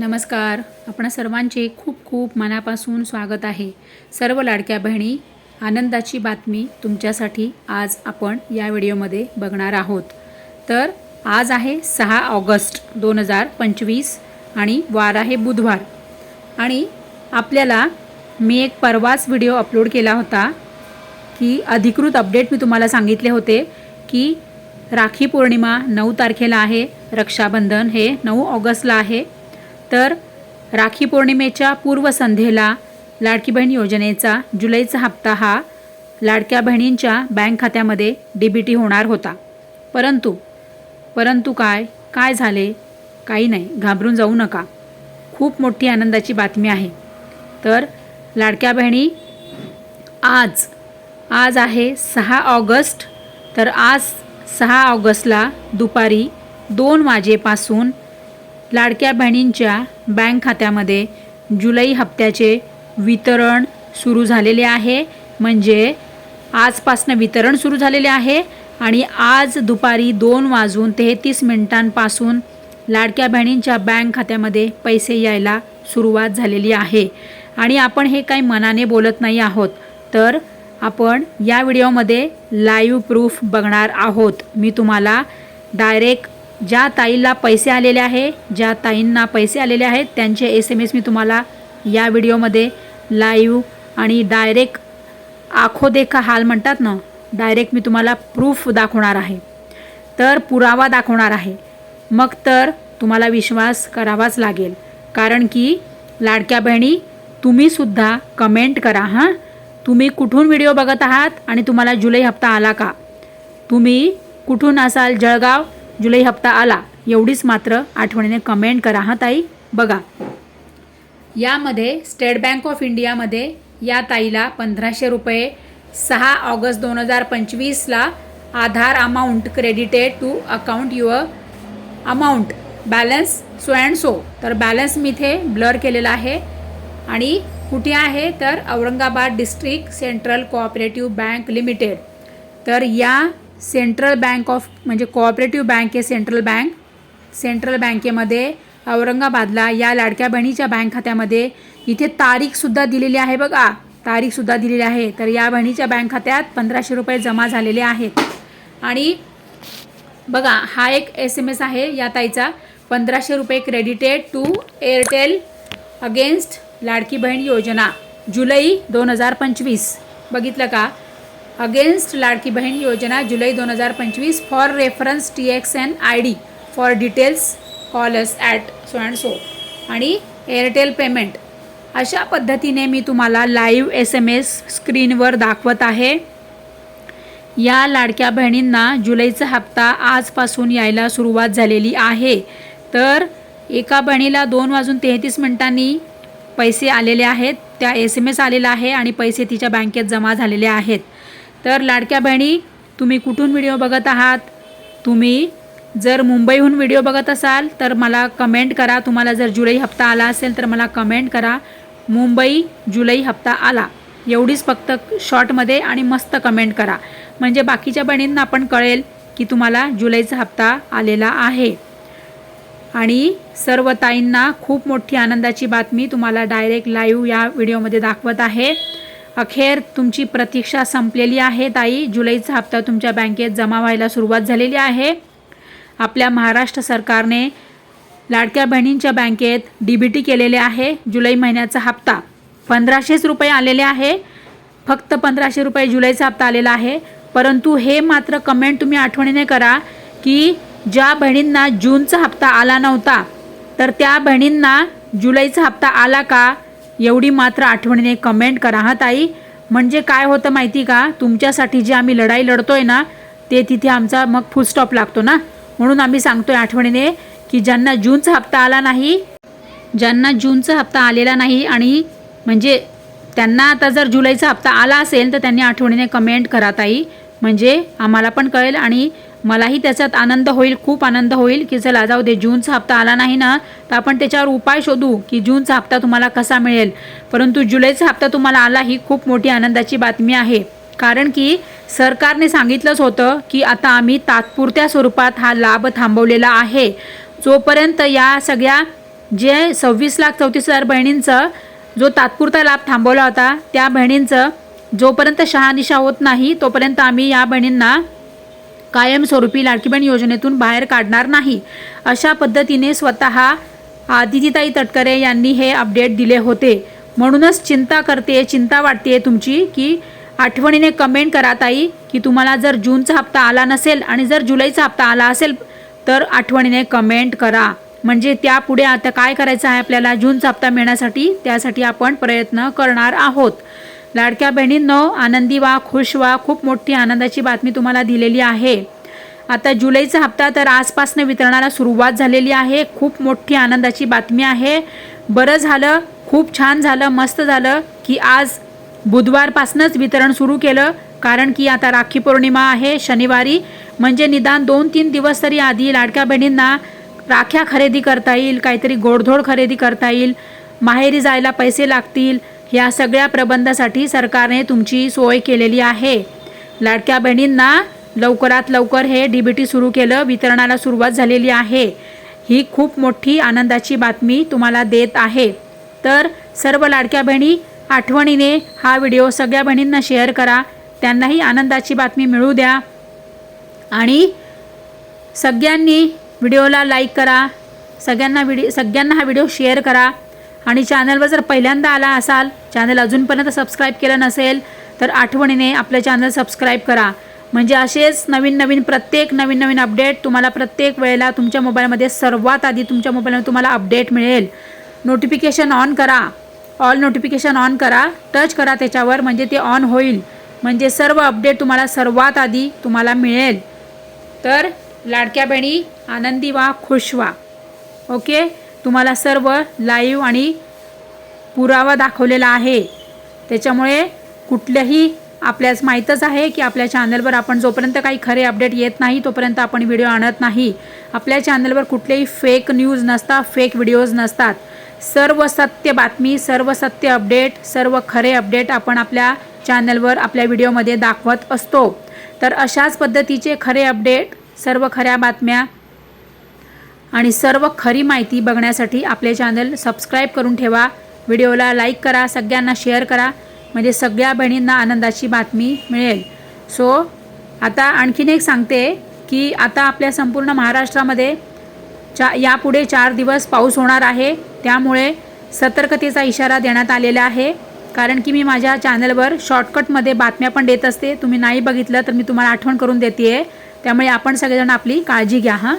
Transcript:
नमस्कार. आपण सर्वांचे खूप खूप मनापासून स्वागत आहे. सर्व लाडक्या बहिणी आनंदाची बातमी तुमच्यासाठी आज आपण या व्हिडिओमध्ये बघणार आहोत. तर आज आहे सहा ऑगस्ट दोन हजार पंचवीस आणि वार आहे बुधवार. आणि आपल्याला मी एक परवाच व्हिडिओ अपलोड केला होता की अधिकृत अपडेट मी तुम्हाला सांगितले होते की राखी पौर्णिमा नऊ तारखेला आहे रक्षाबंधन हे नऊ ऑगस्टला आहे. तर राखी पौर्णिमेच्या पूर्वसंध्येला लाडकी बहीण योजनेचा जुलैचा हप्ता हा लाडक्या बहिणींच्या बँक खात्यामध्ये डी बी टी होणार होता. परंतु परंतु काय काय झाले काही नाही घाबरून जाऊ नका. खूप मोठी आनंदाची बातमी आहे. तर लाडक्या बहिणी आज आज आहे सहा ऑगस्ट तर आज सहा ऑगस्टला दुपारी दोन वाजेपासून लाडक्या बहिणींच्या बँक खात्यामध्ये जुलै हप्त्याचे वितरण सुरू झालेले आहे. म्हणजे आजपासनं वितरण सुरू झालेले आहे. आणि आज दुपारी दोन वाजून तेहतीस मिनिटांपासून लाडक्या बहिणींच्या बँक खात्यामध्ये पैसे यायला सुरुवात झालेली आहे. आणि आपण हे काही मनाने बोलत नाही आहोत. तर आपण या व्हिडिओमध्ये लाईव्ह प्रूफ बघणार आहोत. मी तुम्हाला डायरेक्ट ज्या ताईला पैसे आलेले आहे ज्या ताईंना पैसे आलेले आहेत त्यांचे एस एम एस मी तुम्हाला या व्हिडिओमध्ये लाईव्ह आणि डायरेक्ट आखो देखा हाल म्हणतात ना डायरेक्ट मी तुम्हाला प्रूफ दाखवणार आहे. तर पुरावा दाखवणार आहे. मग तर तुम्हाला विश्वास करावाच लागेल. कारण की लाडक्या बहिणी तुम्हीसुद्धा कमेंट करा हां? तुम्ही कुठून व्हिडिओ बघत आहात आणि तुम्हाला जुलै हप्ता आला का? तुम्ही कुठून असाल जळगाव? जुलै हप्ता आला. एवढीच मात्र आठवणीने कमेंट करा हां ताई? बघा. यामध्ये स्टेट बँक ऑफ इंडियामध्ये या ताईला पंधराशे रुपये सहा ऑगस्ट दोन हजार पंचवीसला Aadhaar amount credited to account your amount balance so and so तर बॅलन्स मी इथे ब्लर केलेला आहे. आणि कुठे आहे? तर Aurangabad district central cooperative bank limited तर या सेंट्रल बँक ऑफ म्हणजे कोऑपरेटिव्ह बँक आहे सेंट्रल बँक. सेंट्रल बँकेमध्ये औरंगाबादला या लाडक्या बहिणीच्या बँक खात्यामध्ये इथे तारीखसुद्धा दिलेली आहे बघा. तारीखसुद्धा दिलेली आहे. तर या बहिणीच्या बँक खात्यात पंधराशे रुपये जमा झालेले आहेत. आणि बघा हा एक एस एम एस आहे या ताईचा. पंधराशे रुपये credited to Airtel against Ladki Bahin Yojana. जुलै दोन हजार पंचवीस. बघितलं का? अगेन्स्ट लाडकी बहीण योजना जुलै दोन हजार पंचवीस for reference T X N I D for details call us at so and so आणि एअरटेल पेमेंट अशा पद्धतीने मी तुम्हाला लाईव्ह एस एम एस स्क्रीनवर दाखवत आहे. या लाडक्या बहिणींना जुलैचा हप्ता आजपासून यायला सुरुवात झालेली आहे. तर एका बहिणीला दोन वाजून तेहतीस मिनिटांनी पैसे आलेले आहेत. त्या एस एम एस आलेला आहे आणि पैसे तिच्या बँकेत जमा झालेले आहेत. तर लाडक्या बहिणी तुम्ही कुठून व्हिडिओ बघत आहात? तुम्ही जर मुंबईहून व्हिडिओ बघत असाल तर मला कमेंट करा. तुम्हाला जर जुलै हप्ता आला असेल तर मला कमेंट करा. मुंबई जुलै हप्ता आला. एवढीच फक्त शॉर्टमध्ये आणि मस्त कमेंट करा. म्हणजे बाकीच्या बहिणींना पण कळेल की तुम्हाला जुलैचा हप्ता आलेला आहे. आणि सर्व ताईंना खूप मोठी आनंदाची बातमी तुम्हाला डायरेक्ट लाईव्ह या व्हिडिओमध्ये दाखवत आहे. अखेर तुमची प्रतीक्षा संपलेली आहे ताई. जुलैचा हप्ता तुमच्या बँकेत जमा व्हायला सुरुवात झालेली आहे. आपल्या महाराष्ट्र सरकारने लाडक्या बहिणींच्या बँकेत डी बी टी केलेले आहे. जुलै महिन्याचा हप्ता पंधराशेच रुपये आलेले आहे. फक्त पंधराशे रुपये जुलैचा हप्ता आलेला आहे. परंतु हे मात्र कमेंट तुम्ही आठवणीने करा की ज्या बहिणींना जूनचा हप्ता आला नव्हता तर त्या बहिणींना जुलैचा हप्ता आला का? एवढी मात्र आठवणीने कमेंट करा हा ताई. म्हणजे काय होतं माहिती का? तुमच्यासाठी जे आम्ही लढाई लढतोय ना ते तिथे आमचा मग फुल स्टॉप लागतो ना? म्हणून आम्ही सांगतोय आठवणीने की ज्यांना जूनचा हप्ता आला नाही ज्यांना जूनचा हप्ता आलेला नाही आणि म्हणजे त्यांना आता जर जुलैचा हप्ता आला असेल तर त्यांनी आठवणीने कमेंट करा ताई. म्हणजे आम्हाला पण कळेल आणि मलाही त्याच्यात आनंद होईल खूप आनंद होईल की चला जाऊ दे जूनचा हप्ता आला नाही ना तर आपण त्याच्यावर उपाय शोधू की जूनचा हप्ता तुम्हाला कसा मिळेल. परंतु जुलैचा हप्ता तुम्हाला आला ही खूप मोठी आनंदाची बातमी आहे. कारण की सरकारने सांगितलंच होतं की आता आम्ही तात्पुरत्या स्वरूपात हा लाभ थांबवलेला आहे. जोपर्यंत या सगळ्या जे सव्वीस लाख चौतीस हजार बहिणींचं जो तात्पुरता लाभ थांबवला होता त्या बहिणींचं जोपर्यंत शहानिशा होत नाही तोपर्यंत आम्ही या बहिणींना कायमस्वरूपी लाडकीबण योजनेतून बाहेर काढणार नाही. अशा पद्धतीने स्वतः आदितीताई तटकरे यांनी हे अपडेट दिले होते. म्हणूनच चिंता करते चिंता वाटते तुमची की आठवणीने कमेंट करा ताई की तुम्हाला जर जूनचा हप्ता आला नसेल आणि जर जुलैचा हप्ता आला असेल तर आठवणीने कमेंट करा. म्हणजे त्यापुढे आता काय करायचं आहे आपल्याला? जूनचा हप्ता मिळण्यासाठी त्यासाठी आपण प्रयत्न करणार आहोत. लाडक्या बहिणींनो आनंदी व्हा खुश व्हा खूप मोठी आनंदाची बातमी तुम्हाला दिलेली आहे. आता जुलैचा हप्ता तर आजपासनं वितरणाला सुरुवात झालेली आहे. खूप मोठी आनंदाची बातमी आहे. बरं झालं खूप छान झालं मस्त झालं की आज बुधवारपासूनच वितरण सुरू केलं. कारण की आता राखी पौर्णिमा आहे शनिवारी. म्हणजे निदान दोन तीन दिवस तरी आधी लाडक्या बहिणींना राख्या खरेदी करता येईल काहीतरी गोडधोड खरेदी करता येईल. माहेरी जायला पैसे लागतील. ह्या सगळ्या प्रबंधासाठी सरकारने तुमची सोय केलेली आहे. लाडक्या बहिणींना लवकरात लवकर हे डी बी टी सुरू केलं वितरणाला सुरुवात झालेली आहे. ही खूप मोठी आनंदाची बातमी तुम्हाला देत आहे. तर सर्व लाडक्या बहिणी आठवणीने हा व्हिडिओ सगळ्या बहिणींना शेअर करा. त्यांनाही आनंदाची बातमी मिळू द्या. आणि सगळ्यांनी व्हिडिओला लाईक करा. सगळ्यांना व्हिडिओ सगळ्यांना हा व्हिडिओ शेअर करा. आणि चॅनलवर जर पहिल्यांदा आला असाल चॅनल अजूनपर्यंत सबस्क्राईब केलं नसेल तर आठवणीने आपलं चॅनल सबस्क्राईब करा. म्हणजे असेच नवीन नवीन प्रत्येक नवीन नवीन अपडेट तुम्हाला प्रत्येक वेळेला तुमच्या मोबाईलमध्ये सर्वात आधी तुमच्या मोबाईलमध्ये तुम्हाला अपडेट मिळेल. नोटिफिकेशन ऑन करा. ऑल नोटिफिकेशन ऑन करा. टच करा त्याच्यावर म्हणजे ते ऑन होईल. म्हणजे सर्व अपडेट तुम्हाला सर्वात आधी तुम्हाला मिळेल. तर लाडक्या बहिणी आनंदी व्हा खुश व्हा. ओके तुम्हाला सर्व लाईव्ह आणि पुरावा दाखवलेला आहे. त्याच्यामुळे कुठल्याही आपल्यास माहीतच आहे की आपल्या चॅनलवर आपण जोपर्यंत काही खरे अपडेट येत नाही तोपर्यंत आपण व्हिडिओ आणत नाही. आपल्या चॅनलवर कुठलेही फेक न्यूज नसतात फेक व्हिडिओज नसतात. सर्व सत्य बातमी सर्व सत्य अपडेट सर्व खरे अपडेट आपण आपल्या चॅनलवर आपल्या व्हिडिओमध्ये दाखवत असतो. तर अशाच पद्धतीचे खरे अपडेट सर्व खऱ्या बातम्या आणि सर्व खरी माहिती बघण्यासाठी आपले चॅनल सबस्क्राईब करून ठेवा. व्हिडिओला लाईक करा सगळ्यांना शेअर करा. म्हणजे सगळ्या बहिणींना आनंदाची बातमी मिळेल. सो आता आणखीन एक सांगते की आता आपल्या संपूर्ण महाराष्ट्रामध्ये चा यापुढे चार दिवस पाऊस होणार आहे. त्यामुळे सतर्कतेचा इशारा देण्यात आलेला आहे. कारण की मी माझ्या चॅनलवर शॉर्टकटमध्ये बातम्या पण देत असते. तुम्ही नाही बघितलं तर मी तुम्हाला आठवण करून देते त्यामुळे आपण सगळेजण आपली काळजी घ्या हां.